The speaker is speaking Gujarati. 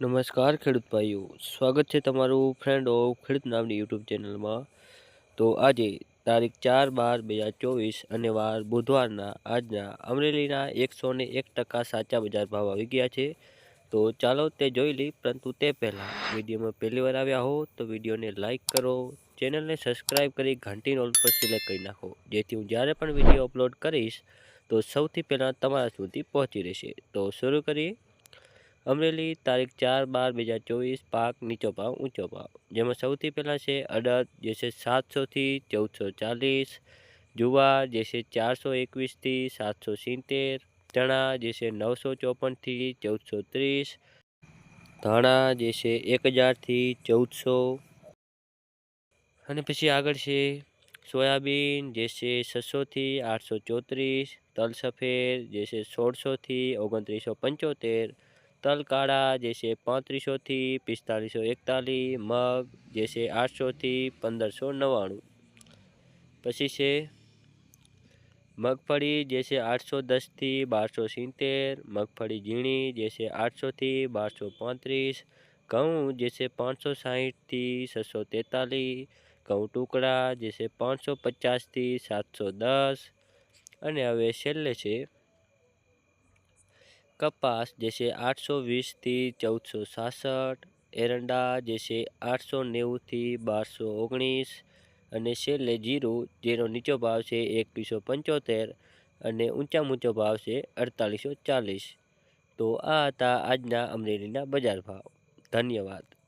નમસ્કાર ખેડૂત ભાઈઓ, સ્વાગત છે તમારું ફ્રેન્ડ ઓફ ખેડૂત નામની યુટ્યુબ ચેનલમાં તો આજે તારીખ ચાર બાર બે હજાર ચોવીસ અને વાર બુધવારના આજના અમરેલીના એકસો ને એક ટકા સાચા બજાર ભાવ આવી ગયા છે. તો ચાલો તે જોઈ લઈ પરંતુ તે પહેલાં વિડીયોમાં પહેલી વાર આવ્યા હો તો વિડીયોને લાઇક કરો ચેનલને સબસ્ક્રાઈબ કરી ઘંટી નોલ પર સિલેક્ટ કરી નાખો, જેથી હું જ્યારે પણ વીડિયો અપલોડ કરીશ તો સૌથી પહેલાં તમારા સુધી પહોંચી રહેશે. તો શરૂ કરીએ. અમરેલી, તારીખ ચાર બાર બે હજાર ચોવીસ, પાક નીચો ભાવ, ઊંચો ભાવ. જેમાં સૌથી પહેલાં છે અડદ, જે છે સાતસોથી ચૌદસો ચાલીસ. જુવાર, જે છે ચારસો એકવીસથી સાતસો સિત્તેર. ચણા, જે છે નવસો ચોપનથી ચૌદસો ત્રીસ. ધાણા, જે છે એક હજારથી ચૌદસો. અને પછી આગળ છે સોયાબીન, જે છે છસોથી આઠસો ચોત્રીસ. તલ સફેદ, જે છે સોળસોથી ઓગણત્રીસો પંચોતેર. તલ કાળા જે છે પાંત્રીસોથી પિસ્તાલીસો એકતાલીસ, મગ, જે છે આઠસોથી પંદરસો નવ્વાણું. પછી છે મગફળી, જે છે આઠસો દસથી બારસો સિત્તેર, મગફળી ઝીણી, જે છે આઠસોથી બારસો પાંત્રીસ, ઘઉં, જે છે પાંચસો સાહીઠથી છસો તેતાલીસ, ઘઉં ટુકડા, જે છે પાંચસો પચાસથી સાતસો દસ, અને હવે છેલ્લે છે કપાસ જે આઠસો વીસથી ચૌદસો સાસઠ, એરંડા જે છે આઠસો નેવુંથી બારસો ઓગણીસ અને છેલ્લે જીરું જેનો નીચો ભાવ છે એકવીસો પંચોતેર અને ઊંચા ઊંચો ભાવ છે અડતાલીસો ચાલીસ. તો આ હતા આજના અમરેલીના બજાર ભાવ. ધન્યવાદ.